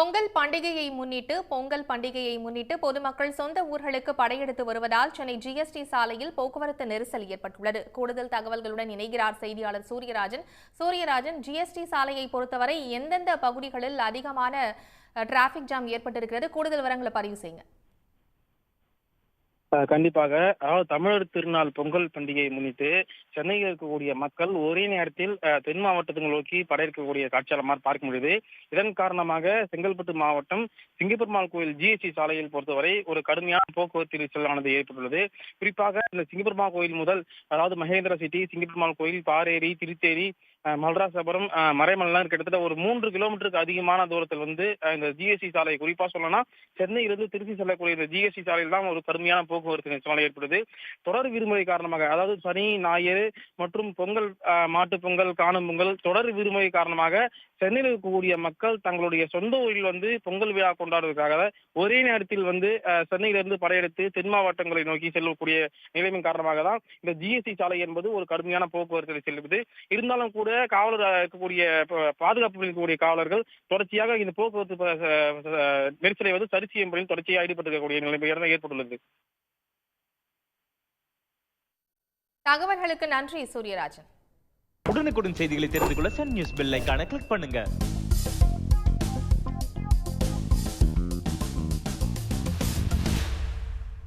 பொங்கல் பண்டிகையை முன்னிட்டு பொங்கல் பண்டிகையை முன்னிட்டு பொதுமக்கள் சொந்த ஊர்களுக்கு படையெடுத்து வருவதால் சென்னை ஜிஎஸ்டி சாலையில் போக்குவரத்து நெரிசல் ஏற்பட்டுள்ளது. கூடுதல் தகவல்களுடன் இணைகிறார் செய்தியாளர் சூரியராஜன். சூரியராஜன் ஜிஎஸ்டி சாலையை பொறுத்தவரை எந்தெந்த பகுதிகளில் அதிகமான டிராபிக் ஜாம் ஏற்பட்டிருக்கிறது? கூடுதல் விவரங்களை பதிவு செய்யுங்க. கண்டிப்பாக. அதாவது தமிழர் திருநாள் பொங்கல் பண்டிகையை முன்னிட்டு சென்னையில் இருக்கக்கூடிய மக்கள் ஒரே நேரத்தில் தென் மாவட்டத்தை நோக்கி படையெடுக்கக்கூடிய காட்சியாளர் பார்க்க முடியுது. இதன் காரணமாக செங்கல்பட்டு மாவட்டம் சிங்கப்பெருமாள் கோயில் ஜிஎஸ்டி சாலையில் பொறுத்தவரை ஒரு கடுமையான போக்குவரத்து நெரிசலானது ஏற்பட்டுள்ளது. குறிப்பாக இந்த சிங்கப்பெருமாள் கோயில் முதல் அதாவது மகேந்திர சிட்டி சிங்கப்பெருமாள் கோயில் பாரேரி திருத்தேரி மல்ராசபுரம் அஹ், மறைமலைலாம் கிட்டத்தட்ட ஒரு மூன்று கிலோமீட்டருக்கு அதிகமான தூரத்தில் வந்து இந்த ஜிஎஸ்டி சாலை குறிப்பா சொல்லணும்னா சென்னையிலிருந்து திருச்சி செல்லக்கூடிய இந்த ஜிஎஸ்டி சாலையில் தான் ஒரு கடுமையான போக்குவரத்து நெரிசலான ஏற்படுது. தொடர் விடுமுறை காரணமாக அதாவது சனி ஞாயிறு மற்றும் பொங்கல் மாட்டு பொங்கல் காணும் பொங்கல் தொடர் விடுமுறை காரணமாக சென்னையில் இருக்கக்கூடிய மக்கள் தங்களுடைய சொந்த ஊரில் வந்து பொங்கல் விழா கொண்டாடுவதற்காக ஒரே நேரத்தில் வந்து சென்னையிலிருந்து படையெடுத்து தென் மாவட்டங்களை நோக்கி செல்லக்கூடிய நிலைமை காரணமாக தான் இந்த ஜிஎஸ்டி சாலை என்பது ஒரு கடுமையான போக்குவரத்து செல்லுது இருந்தாலும் கூட காவலர் அஹ், இருக்கக்கூடிய பாதுகாப்பு இருக்கக்கூடிய காவலர்கள் தொடர்ச்சியாக இந்த போக்குவரத்து நெரிசலை வந்து சரி செய்யும் பணியில் தொடர்ச்சியாக ஈடுபட்டு இருக்கக்கூடிய நிலைமை ஏற்பட்டுள்ளது. தகவல்களுக்கு நன்றி சூரியராஜன். உடனுக்குடன் செய்திகளை தெரிந்து கொள்ள சன் நியூஸ் பெல் ஐகானை கிளிக் பண்ணுங்க.